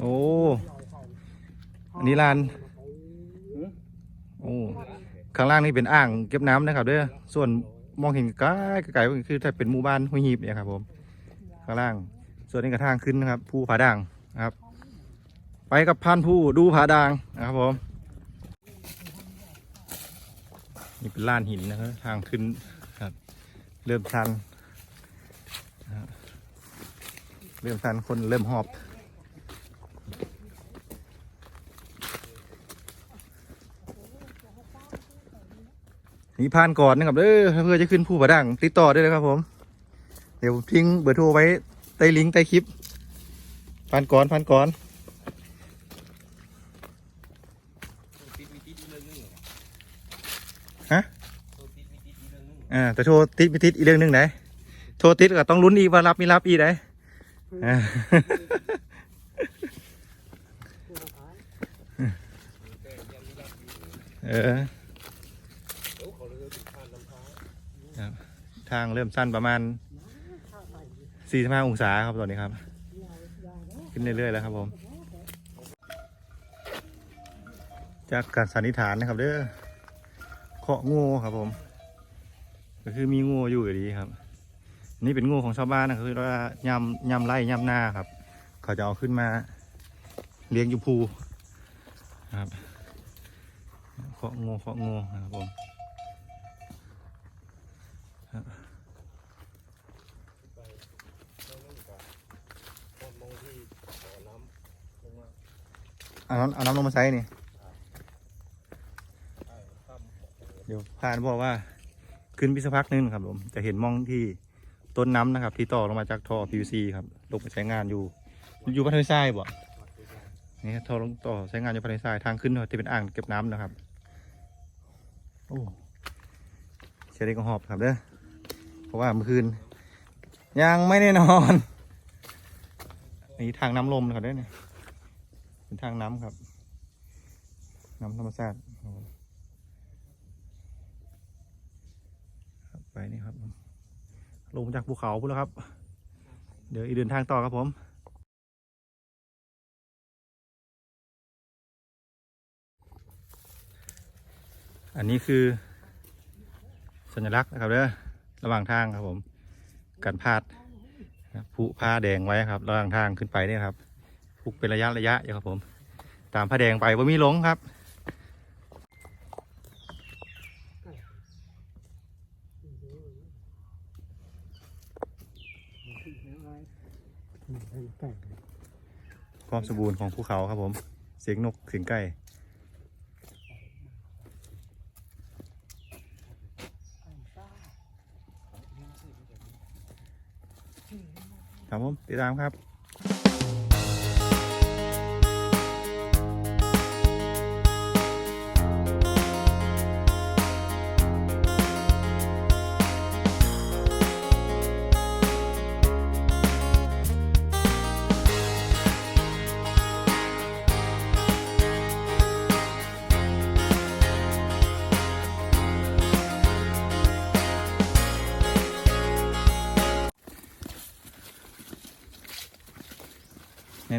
โอ้อันนี้ลานโอ้ข้างล่างนี่เป็นอ่างเก็บน้ำนะครับเด้อส่วนมองเห็นไกลไกลๆคือถ้าเป็นหมู่บ้านห้วยหีบเนี่ยครับ ผม ข้างล่าง ส่วนนี้กระทางขึ้นนะครับภูผาด่างนะครับ ไปกับพันผู้ดูผาด่างนะครับผมนี่เป็นลานหินนะครับทางขึ้นครับ เริ่มชันนะครับเริ่มชันคนเริ่มหอบ นี่ผ่านก่อนนะครับเด้อเพื่อจะขึ้นผู้ผาด่งติดต่อได้เลยครับผม เดี๋ยวทิ้งเบอร์โทรไว้ใต้ลิงก์ใต้คลิปผ่านก่อนผ่านก่อนฮะอ่าแต่โทรติดไม่ติดอีกเรื่องหนึ่งไหนโทรติดก็ต้องลุ้นอีกว่ารับไม่รับอีกไหนอ่าเออครับ ทางเริ่มสั้นประมาณ 45 องศาครับตอนนี้ครับ ขึ้นเรื่อยๆแล้วครับผม จากการสันนิษฐานนะครับเด้อเคาะงูครับผม ก็คือมีงูอยู่อยู่ดีครับ นี่เป็นงูของชาวบ้านนะคือว่ายำยำไร่ยำหน้าครับ เขาจะเอาขึ้นมาเลี้ยงอยู่ภูครับเคาะงูเคาะงูนะครับผม เอาน้ำเอาน้ำลงมาใส่นี่เดี๋ยวพานบอกว่าขึ้นไปสักพักนึงครับผมจะเห็นมองที่ต้นน้ำนะครับ ที่ต่อลงมาจากท่อ PVC ครับลงไปใช้งานอยู่ อยู่พัทยาทรายบ่นี่ท่อลงต่อใช้งานอยู่พัทยาทรายทางขึ้นที่เป็นอ่างเก็บน้ำนะครับโอ้เชลิกหอบครับเด้อเพราะว่าเมื่อคืน ยังไม่ได้นอนนี่ทางน้ำลมนะครับเด้อเนี่ย เป็นทางน้ำครับ น้ำธรรมชาติไปนี่ครับ ลงจากภูเขาพูดแล้วครับ เดี๋ยวอีกเดินทางต่อครับผมอันนี้คือ สัญลักษณ์นะครับเด้อระหว่างทางครับผมการพาดผูผ้าแดงไว้ครับ ระหว่างทางขึ้นไปเนี่ยครับ ผูกเป็นระยะระยะอยู่ครับผม ตามผ้าแดงไปว่ามีหลงครับความสมบูรณ์ของภูเขาครับผม เสียงนกเสียงไก่ครับผมติดตามครับ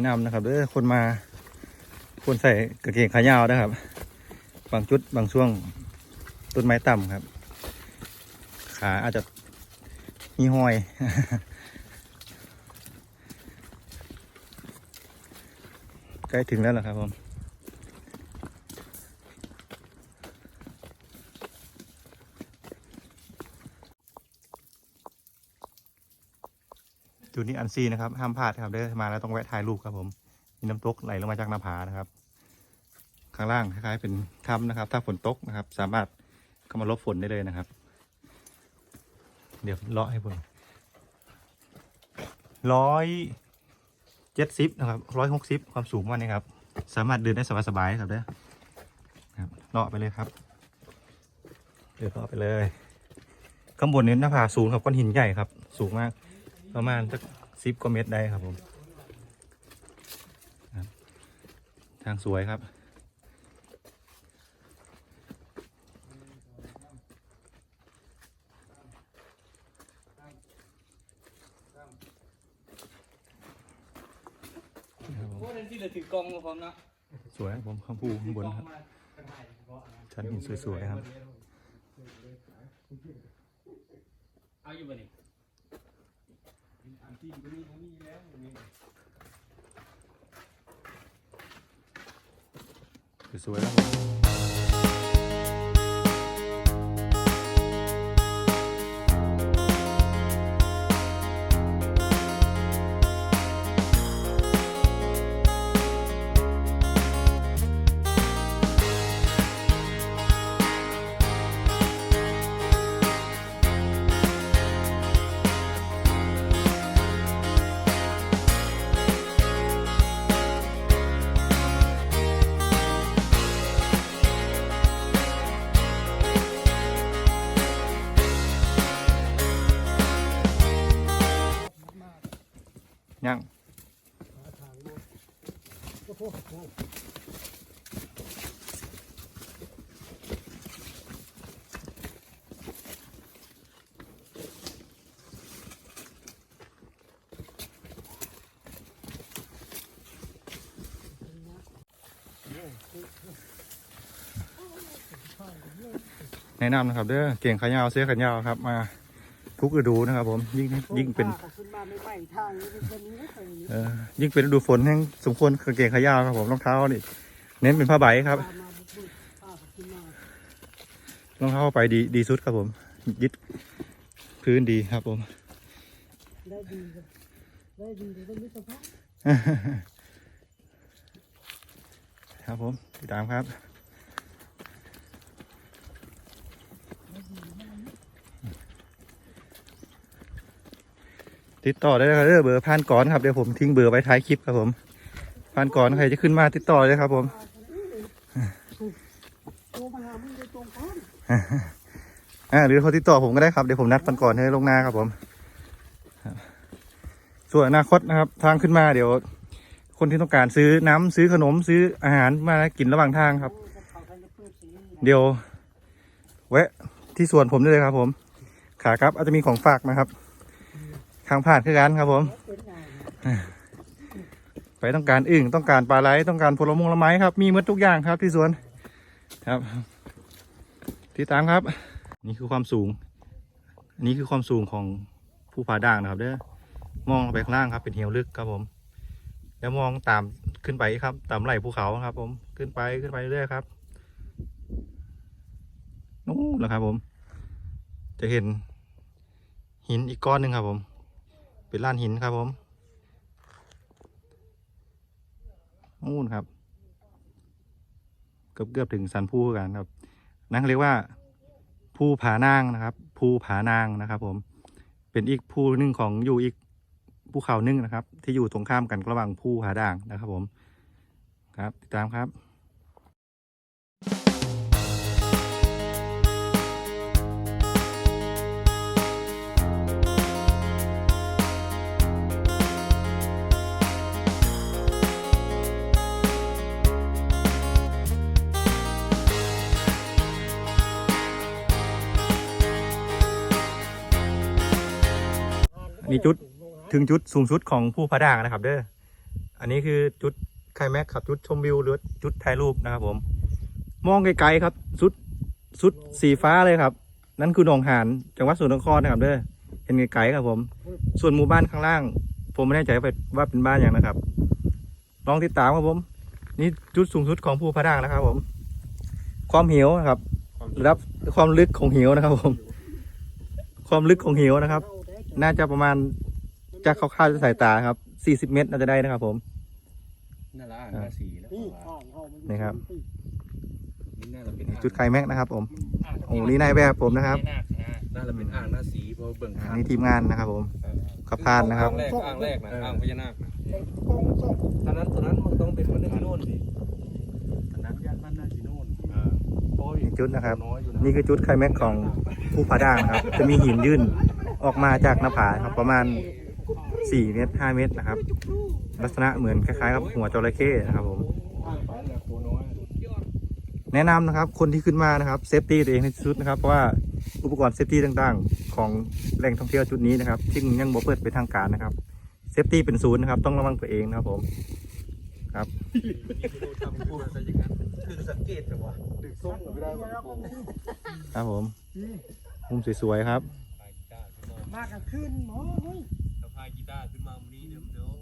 แนะนำนะครับเด้อคนมาควรใส่กางเกงขายาวนะครับ บางจุดบางช่วงต้นไม้ต่ำครับ ขาอาจจะมีห้อยใกล้ถึงแล้วเหรอครับผม จุดนี้อันซีนะครับ ห้ามพลาดครับเด้อมาแล้วต้องแวะถ่ายรูปครับผมมีน้ำตกไหลลงมาจากหน้าผานะครับ ข้างล่างคล้ายๆเป็นถ้ำนะครับ ถ้าฝนตกนะครับ สามารถเข้ามาลบฝนได้เลยนะครับ เดี๋ยวเลาะให้เพิ่มร้อยเจ็ดสิบนะครับร้อยหกสิบความสูงวันนี้ครับ สามารถเดินได้สบายๆครับเด้อครับเลาะไปเลยครับเดินเลาะไปเลยข้างบนเนี้หน้าผาสูงครับก้อนหินใหญ่ครับ สูงมาก ประมาณสักสิบกว่าเมตรได้ครับผมครับทางสวยครับครับผมทั้งที่เหลือถือกล้องมาพร้อมเนาะสวยครับผมข้างภูข้างบนครับ ชั้นหินสวยๆครับ เอาอยู่บ่นี่ สวยๆครับผมยัง แนะนำนะครับเด้อเก่งขายาวเสื้อขายาวครับ มาทุกฤดูนะครับ ผมยิ่งยิ่งเป็นขึ้นมาไม่ไหวทางนี้เป็นคนนี้ไม่เคยนี้เออยิ่งเป็นฤดูฝนแห่งสมควรกางเกงขายาวครับผมรองเท้านี่เน้นเป็นผ้าใบครับพามาบุกบุกพาขึ้นมารองเท้าไปดีดีสุดครับผม ยึดพื้นดีครับผมได้ดีเลยได้ดีเลยได้มิตรภาพครับผมติดตามครับ ติดต่อได้เลยครับเด้อเบอร์พานก่อนครับเดี๋ยวผมทิ้งเบอร์ไว้ท้ายคลิปครับผมพานก่อนใครจะขึ้นมาติดต่อเลยครับ ผมหามึงโดยตรงก่อนอ่าหรือเขาติดต่อผมก็ได้ครับเดี๋ยวผมนัดพันก่อนให้ลงหน้าครับผมส่วนอนาคตนะครับ ทางขึ้นมาเดี๋ยว คนที่ต้องการซื้อน้ำซื้อขนมซื้ออาหารมากินระหว่างทางครับ เดี๋ยว แวะที่สวนผมได้เลยครับ ผม ขาครับอาจจะมีของฝากนะครับางผ่านคือกันครับผม ไปต้องการอึ่งต้องการปลาไหลต้องการผลมงละไม้ครับ มีหมดทุกอย่างครับที่สวนครับติดตามครับ นี่คือความสูง อันนี้คือความสูงของผู้ผาด่างนะครับ เด้อมองไปข้างล่างครับเป็นเหวลึกครับผม แล้วมองตามขึ้นไปครับ ตามไหล่ภูเขาครับ ผมขึ้นไปขึ้นไปเรื่อยครับนู่นนะครับผม จะเห็นหินอีกก้อนหนึ่งครับผม เป็นลานหินครับผมนู่นครับ เกือบเกือบถึงสันภูกันครับ นั่นเรียกว่าภูผานางนะครับภูผานางนะครับ ผม เป็นอีกภูหนึ่งของอยู่อีกภูเขาหนึ่งนะครับ ที่อยู่ตรงข้ามกันระหว่างภูผาด่างนะครับ ผม ครับ ติดตามครับ นนี้จุดถึงจุดสูงสุดของภูผาด่างนะครับ เด้ออันนี้คือจุดไคลแม็กครับจุดชมวิวหรือจุดถ่ายรูปนะครับ ผม มองไกลๆครับสุดสุดสีฟ้าเลยครับ นั่นคือหนองหานจังหวัดสุนทรนะครับ เด้อเห็นไกลๆครับผม ส่วนหมู่บ้านข้างล่าง ผมไม่แน่ใจว่าเป็นบ้านอย่างนะครับลองติดตามครับผม นี่จุดสูงสุดของภูผาด่างนะครับ ผม ความเหวนะครับรับความลึกของเหวนะครับ ผม ความลึกของเหวนะครับ น่าจะประมาณจากคร่าวๆจะสายตาครับ40เมตรน่าจะได้นะครับ ผม น่าละอ่านภาษีแล้วนี่ว่าข้างเขามันนี่ครับ นี่น่าจะเป็นจุดไคลแม็กซ์นะครับ ผมโอ้นี่นายแบบผมนะครับน่าจะเป็นอ่างหน้าสีเพราะเบิ่งอันนี้ทีมงานนะครับ ผมขับพานนะครับ อ่างแรกอ่างแรกนะอ่างพญานาคนะกองส่งตอนนั้นตอนนั้นมันต้องเป็นมันที่โน่นสิตอนนั้นย่านบ้านนาสีโน่นอ่าโอ้ยอีกจุดนะครับ น้อยอยู่นะ นี่คือจุดไคลแม็กซ์ของภูผาด่างนะครับ จะมีหินยื่น ออกมาจากหน้าผาครับประมาณ 4 เมตร 5 เมตรนะครับ ลักษณะเหมือนคล้ายๆกับหัวจระเข้นะครับผมไปแล้วโคน้อยแนะนำนะครับคนที่ขึ้นมานะครับเซฟตี้ตัวเองในที่สุดนะครับเพราะว่าอุปกรณ์เซฟตี้ต่างๆ ของแหล่งท่องเที่ยวจุดนี้นะครับที่ยังบ่เปิดเป็นทางการนะครับเซฟตี้เป็นศูนย์นะครับ ต้องระวังตัวเองนะครับผมครับทำกูอะไรอย่างนั้นคือสังเกตแต่ว่าดึกส้มไม่ได้เดี๋ยวเราก็มีครับผมนี่มุมสวยๆครับ มากกลางคืนหมอเฮ้ย สะพายกีตาร์ขึ้นมาวันนี้เดี๋ยวเดี๋ยว